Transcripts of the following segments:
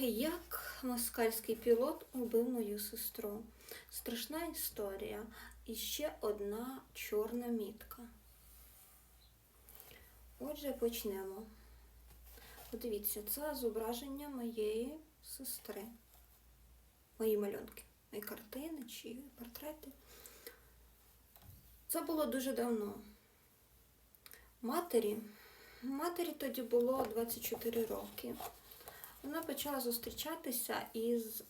Як москальський пілот убив мою сестру. Страшна історія. І ще одна чорна мітка. Отже, почнемо. Подивіться, це зображення моєї сестри. Мої малюнки, мої картини чи портрети. Це було дуже давно. Матері, матері тоді було 24 роки. Вона почала зустрічатися із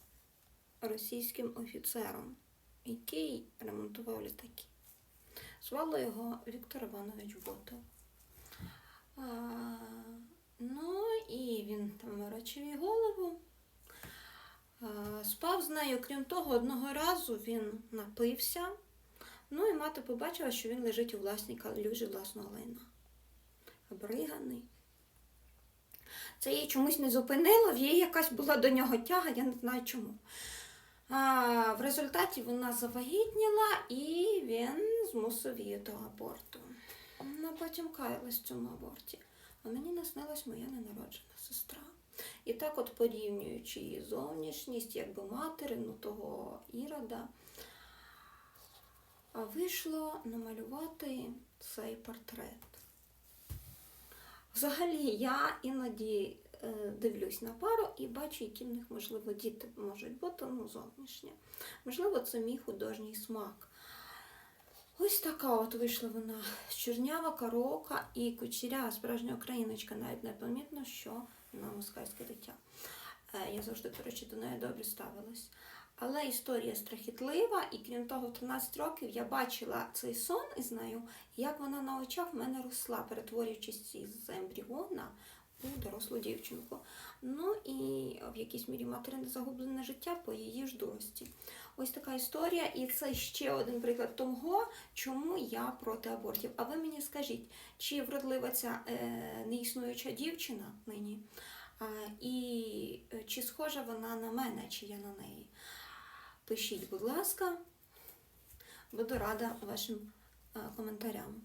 російським офіцером, який ремонтував літаки. Звали його Віктор Іванович Ботов. А, ну і він там морочив їй голову. А, спав з нею, крім того, одного разу він напився. Ну і мати побачила, що він лежить у власній калюжі власного лайна. Обриганий. Це її чомусь не зупинило, в її якась була до нього тяга, я не знаю чому. А, в результаті вона завагітніла і він змусив її до аборту. Вона потім каялась в цьому аборті. А мені наснилась моя ненароджена сестра. І так, от порівнюючи її зовнішність, якби матері, ну того ірода, вийшло намалювати цей портрет. Взагалі, я іноді е, дивлюсь на пару і бачу, які в них, можливо, діти можуть бути, ну, зовнішнє. Можливо, це мій художній смак. Ось така от вийшла вона чорнява, караока і кучеря, справжня україночка, навіть не помітно, що вона москальське дитя. Е, Я завжди, до речі, до неї добре ставилась. Але історія страхітлива, і крім того, в 13 років я бачила цей сон із нею, як вона на очах в мене росла, перетворюючись із ембріона у дорослу дівчинку. Ну і в якійсь мірі материне загублене життя по її ж дурості. Ось така історія, і це ще один приклад того, чому я проти абортів. А ви мені скажіть, чи вродлива ця е, неіснуюча дівчина нині? А, і е, чи схожа вона на мене, чи я на неї? Пишіть, будь ласка, буду рада вашим е, коментарям.